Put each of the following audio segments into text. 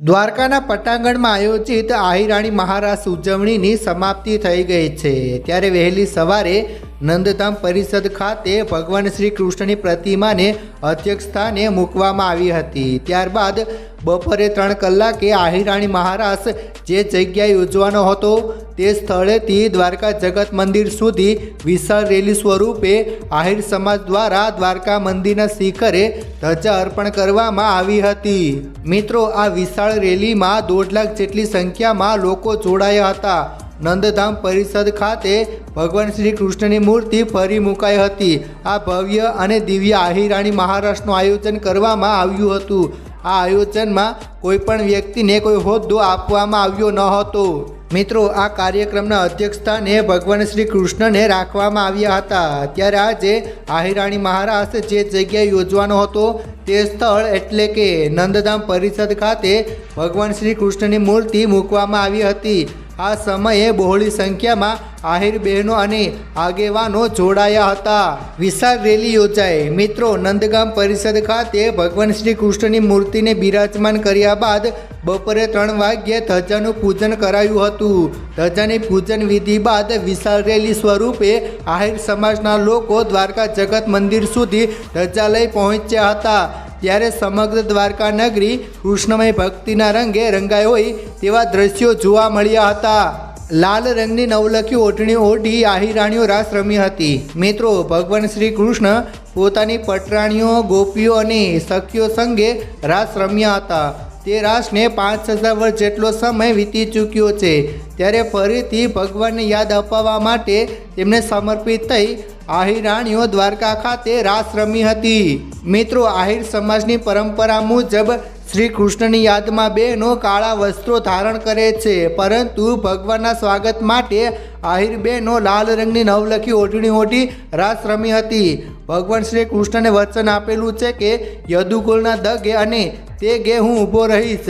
દ્વારકાના પટાંગણમાં આયોજિત આહિરાણી મહારાસ ઉજવણીની સમાપ્તિ થઈ ગઈ છે. ત્યારે વહેલી સવારે નંદધામ પરિષદ ખાતે ભગવાન શ્રી કૃષ્ણની પ્રતિમાને અધ્યક્ષ સ્થાને મૂકવામાં આવી હતી. ત્યારબાદ બપોરે ત્રણ કલાકે આહિરાણી મહારાસ જે જગ્યાએ યોજવાનો હતો, તે સ્થળેથી દ્વારકા જગત મંદિર સુધી વિશાળ રેલી સ્વરૂપે આહિર સમાજ દ્વારા દ્વારકા મંદિરના શિખરે ધજા અર્પણ કરવામાં આવી હતી. મિત્રો, આ વિશાળ રેલીમાં દોઢ લાખ જેટલી સંખ્યામાં લોકો જોડાયા હતા. નંદધામ પરિષદ ખાતે ભગવાન શ્રી કૃષ્ણની મૂર્તિ ફરી મુકાઈ હતી. આ ભવ્ય અને દિવ્ય આહિરાણી મહારાષ્ટ્રનું આયોજન કરવામાં આવ્યું હતું. આ આયોજનમાં કોઈ પણ વ્યક્તિને કોઈ હોદ્દો આપવામાં આવ્યો ન હતો. મિત્રો, આ કાર્યક્રમના અધ્યક્ષસ્થાને ભગવાન શ્રી કૃષ્ણને રાખવામાં આવ્યા હતા. ત્યારે આજે આહિરાણી મહારાજ જે જગ્યાએ યોજવાનો હતો તે સ્થળ એટલે કે નંદધામ પરિષદ ખાતે ભગવાન શ્રી કૃષ્ણની મૂર્તિ મૂકવામાં આવી હતી. આ સમયે બહોળી સંખ્યામાં આહિર બહેનો અને આગેવાનો જોડાયા હતા. વિશાળ રેલી યોજાઈ. મિત્રો, નંદગામ પરિષદ ખાતે ભગવાન શ્રી કૃષ્ણની મૂર્તિને બિરાજમાન કર્યા બાદ બપોરે ત્રણ વાગ્યે ધજાનું પૂજન કરાયું હતું. ધજાની પૂજન વિધિ બાદ વિશાળ રેલી સ્વરૂપે આહિર સમાજના લોકો દ્વારકા જગત મંદિર સુધી ધજા લઈ પહોંચ્યા હતા. ત્યારે સમગ્ર દ્વારકા નગરી કૃષ્ણમય ભક્તિના રંગે રંગાઈ હોય તેવા દ્રશ્યો જોવા મળ્યા હતા. લાલ રંગની નવલખી ઓઢણી ઓઢી આહિરાણીઓ રાસ રમી હતી. મિત્રો, ભગવાન શ્રી કૃષ્ણ પોતાની પટરાણીઓ, ગોપીઓ અને સખીઓ સંગે રાસ રમ્યા હતા. તે રાસને પાંચ હજાર વર્ષ જેટલો સમય વીતી ચૂક્યો છે. ત્યારે ફરીથી ભગવાનને યાદ અપાવવા માટે તેમને સમર્પિત થઈ આહિરાણીઓ દ્વારકા ખાતે રાસ રમી હતી. મિત્રો, આહિર સમાજની પરંપરા મુજબ શ્રી કૃષ્ણની યાદમાં બહેનો કાળા વસ્ત્રો ધારણ કરે છે. પરંતુ ભગવાનના સ્વાગત માટે આહિર બહેનો લાલ રંગની નવલખી ઓઢણી ઓઢી રાસ રમી હતી. ભગવાન શ્રી કૃષ્ણને વચન આપેલું છે કે યદુકુળના દગે અને તે ગે હું ઊભો રહીશ.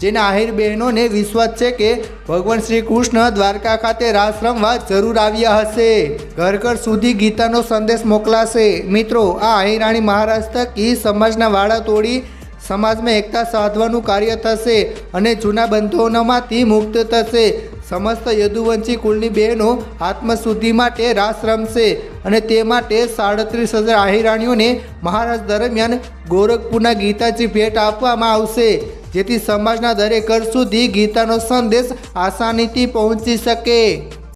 જેના આહિર બહેનોને વિશ્વાસ છે કે ભગવાન શ્રી કૃષ્ણ દ્વારકા ખાતે રાસ રમવા જરૂર આવ્યા હશે. ઘર ઘર સુધી ગીતાનો સંદેશ મોકલાશે. મિત્રો, આ આહિરાણી મહારાજ કી સમાજના વાળા તોડી સમાજમાં એકતા સાધવાનું કાર્ય થશે અને જૂના બંધનોમાંથી મુક્ત થશે. સમસ્ત યદુવંશી કુળની બહેનો આત્મશુદ્ધિ માટે રાસ રમશે અને તે માટે સાડત્રીસ હજાર આહિરાણીઓને મહારાજ દરમિયાન ગોરખપુરના ગીતાજી ભેટ આપવામાં આવશે, જેથી સમાજના દરેક ઘર સુધી ગીતાનો સંદેશ આસાનીથી પહોંચી શકે.